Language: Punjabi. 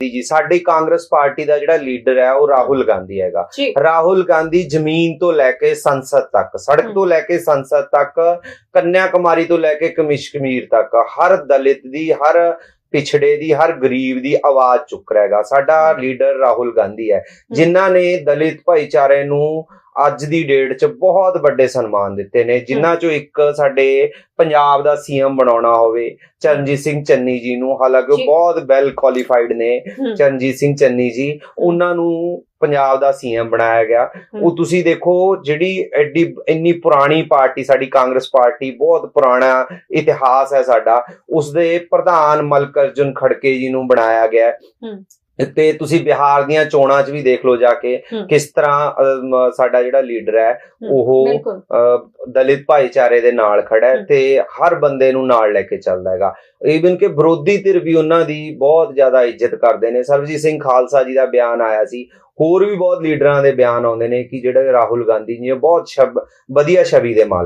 ਜੀ ਸਾਡੀ ਕਾਂਗਰਸ ਪਾਰਟੀ ਦਾ ਜਿਹੜਾ ਲੀਡਰ ਹੈ ਉਹ ਰਾਹੁਲ ਗਾਂਧੀ ਹੈਗਾ ਜੀ ਰਾਹੁਲ ਗਾਂਧੀ ਜ਼ਮੀਨ ਤੋਂ ਲੈ ਕੇ ਸੰਸਦ ਤੱਕ ਸੜਕ। ਤੋਂ ਲੈ ਕੇ ਸੰਸਦ ਤੱਕ ਕੰਨਿਆ ਕੁਮਾਰੀ ਤੋਂ ਲੈ ਕੇ ਕਮਿਸ਼ਕਮੀਰ ਤੱਕ ਹਰ ਦਲਿਤ ਦੀ ਹਰ ਪਿਛੜੇ ਦੀ ਹਰ ਗਰੀਬ ਦੀ ਆਵਾਜ਼ ਚੁੱਕ ਰਿਹਾ ਹੈਗਾ। ਸਾਡਾ। ਲੀਡਰ ਰਾਹੁਲ ਗਾਂਧੀ ਹੈ ਜਿਨ੍ਹਾਂ ਨੇ ਦਲਿਤ ਭਾਈਚਾਰੇ ਨੂੰ ਅੱਜ ਦੀ ਡੇਟ 'ਚ ਬਹੁਤ ਵੱਡੇ ਸਨਮਾਨ ਦਿੱਤੇ ਨੇ ਜਿਨ੍ਹਾਂ 'ਚੋਂ ਇੱਕ ਸਾਡੇ ਪੰਜਾਬ ਦਾ ਸੀਐਮ ਬਣਾਉਣਾ ਹੋਵੇ ਚਰਨਜੀਤ ਸਿੰਘ ਚੰਨੀ ਜੀ ਨੂੰ। ਹਾਲਾਂਕਿ ਉਹ। ਬਹੁਤ ਵੈਲ ਕੁਆਲੀਫਾਈਡ ਨੇ ਚਰਨਜੀਤ ਸਿੰਘ ਚੰਨੀ ਜੀ। ਉਹਨਾਂ ਨੂੰ ਪੰਜਾਬ ਦਾ ਸੀਐਮ ਬਣਾਇਆ ਗਿਆ। ਉਹ ਤੁਸੀਂ ਦੇਖੋ ਜਿਹੜੀ ਐਡੀ ਇੰਨੀ ਪੁਰਾਣੀ ਪਾਰਟੀ ਸਾਡੀ ਕਾਂਗਰਸ ਪਾਰਟੀ ਬਹੁਤ ਪੁਰਾਣਾ ਇਤਿਹਾਸ ਹੈ ਸਾਡਾ ਉਸ ਦੇ ਪ੍ਰਧਾਨ ਮਲਕ ਅਰਜੁਨ ਖੜਕੇ ਜੀ ਨੂੰ ਬਣਾਇਆ ਗਿਆ। ਤੇ ਤੁਸੀਂ ਬਿਹਾਰ ਦੀਆਂ ਚੋਣਾਂ 'ਚ ਵੀ ਦੇਖ ਲਓ ਜਾ ਕੇ। ਕਿਸ ਤਰ੍ਹਾਂ ਸਾਡਾ ਜਿਹੜਾ ਲੀਡਰ ਹੈ ਉਹ ਦਲਿਤ ਭਾਈਚਾਰੇ ਦੇ ਨਾਲ ਖੜਾ ਹੈ। ਤੇ ਹਰ ਬੰਦੇ ਨੂੰ ਨਾਲ ਲੈ ਕੇ ਚੱਲਦਾ ਹੈਗਾ ਈਵਨ ਕਿ ਵਿਰੋਧੀ ਧਿਰ ਵੀ ਉਹਨਾਂ ਦੀ ਬਹੁਤ ਜ਼ਿਆਦਾ ਇੱਜ਼ਤ ਕਰਦੇ ਨੇ ਸਰਬਜੀਤ ਸਿੰਘ ਖਾਲਸਾ ਜੀ ਦਾ ਬਿਆਨ ਆਇਆ ਸੀ ਹੋਰ ਵੀ ਬਹੁਤ ਲੀਡਰਾਂ ਦੇ ਬਿਆਨ ਆਉਂਦੇ ਨੇ ਕਿ ਜਿਹੜੇ ਰਾਹੁਲ ਗਾਂਧੀ ਜੀ ਬਹੁਤ ਵਧੀਆ ਛਵੀ ਦੇ ਮਾਲਕ